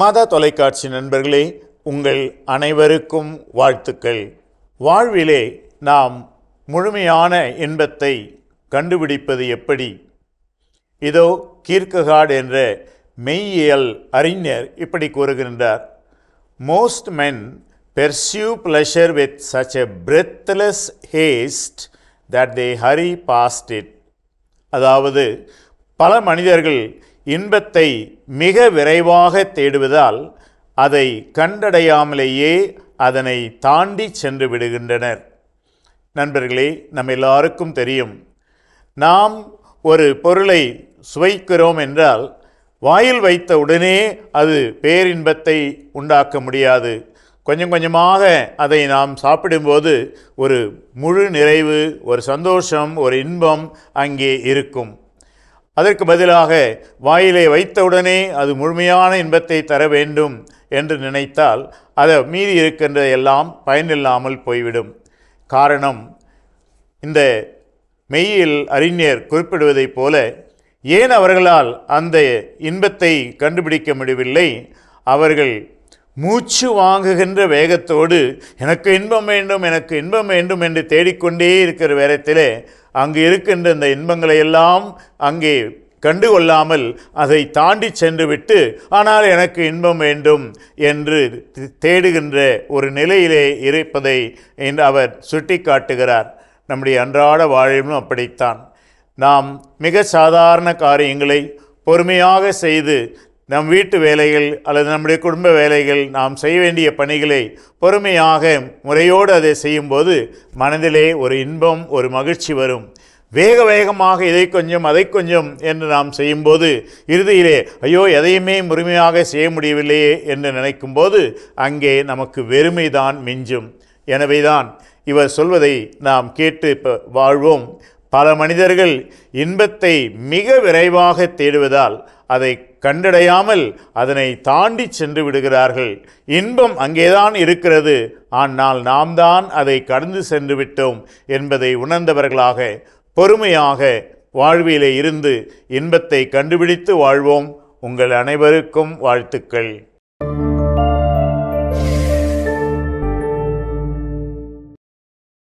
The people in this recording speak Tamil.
மாதா தொலைக்காட்சி நண்பர்களே உங்கள் அனைவருக்கும் வாழ்த்துக்கள். வாழ்விலே நாம் முழுமையான இன்பத்தை கண்டுபிடிப்பது எப்படி? இதோ கீர்க்ககாட் என்ற மெய்யியல் அறிஞர் இப்படி கூறுகின்றார். Most men pursue pleasure with such a breathless haste that they hurry past it அதாவது பல மனிதர்கள் இன்பத்தை மிக விரைவாக தேடுவதால் அதை கண்டடையாமலேயே அதனை தாண்டி சென்று விடுகின்றனர். நண்பர்களே நம்ம எல்லாருக்கும் தெரியும் நாம் ஒரு பொருளை சுவைக்கிறோம் என்றால் வாயில் வைத்த உடனே அது பேரின்பத்தை உண்டாக்க முடியாது. கொஞ்சம் கொஞ்சமாக அதை நாம் சாப்பிடும்போது ஒரு முழு நிறைவு ஒரு சந்தோஷம் ஒரு இன்பம் அங்கே இருக்கும். அதற்கு பதிலாக வாயிலே வைத்தவுடனே அது முழுமையான இன்பத்தை தர வேண்டும் என்று நினைத்தால் அதை மீறி இருக்கின்ற எல்லாம் பயனில்லாமல் போய்விடும். காரணம் இந்த மெய்யில் அறிஞர் குறிப்பிடுவதைப் போல ஏன் அவர்களால் அந்த இன்பத்தை கண்டுபிடிக்க முடியவில்லை? அவர்கள் மூச்சு வாங்குகின்ற வேகத்தோடு எனக்கு இன்பம் வேண்டும் எனக்கு இன்பம் வேண்டும் என்று தேடிக்கொண்டே இருக்கிற வேரத்திலே அங்கு இருக்கின்ற இந்த இன்பங்களை எல்லாம் அங்கே கண்டுகொள்ளாமல் அதை தாண்டி சென்று விட்டு ஆனால் எனக்கு இன்பம் வேண்டும் என்று தேடுகின்ற ஒரு நிலையிலே இருப்பதை என்று அவர் சுட்டி காட்டுகிறார் நம்முடைய அன்றாட வாழ்வும் அப்படித்தான். நாம் மிக சாதாரண காரியங்களை பொறுமையாக செய்து நம் வீட்டு வேலைகள் அல்லது நம்முடைய குடும்ப வேலைகள் நாம் செய்ய வேண்டிய பணிகளை பொறுமையாக முறையோடு அதை செய்யும்போது மனதிலே ஒரு இன்பம் ஒரு மகிழ்ச்சி வரும். வேக வேகமாக இதை கொஞ்சம் அதை கொஞ்சம் என்று நாம் செய்யும்போது இறுதியிலே ஐயோ எதையுமே முழுமையாக செய்ய முடியவில்லையே என்று நினைக்கும்போது அங்கே நமக்கு வெறுமைதான் மிஞ்சும். எனவேதான் இவர் சொல்வதை நாம் கேட்டு வாழ்வோம். பல மனிதர்கள் இன்பத்தை மிக விரைவாக தேடுவதால் அதை கண்டடையாமல் அதனை தாண்டி சென்று விடுகிறார்கள். இன்பம் அங்கேதான் இருக்கிறது. ஆனால் நாம் தான் அதை கடந்து சென்று விட்டோம் என்பதை உணர்ந்தவர்களாக பொறுமையாக வாழ்விலே இருந்து இன்பத்தை கண்டுபிடித்து வாழ்வோம். உங்கள் அனைவருக்கும் வாழ்த்துக்கள்.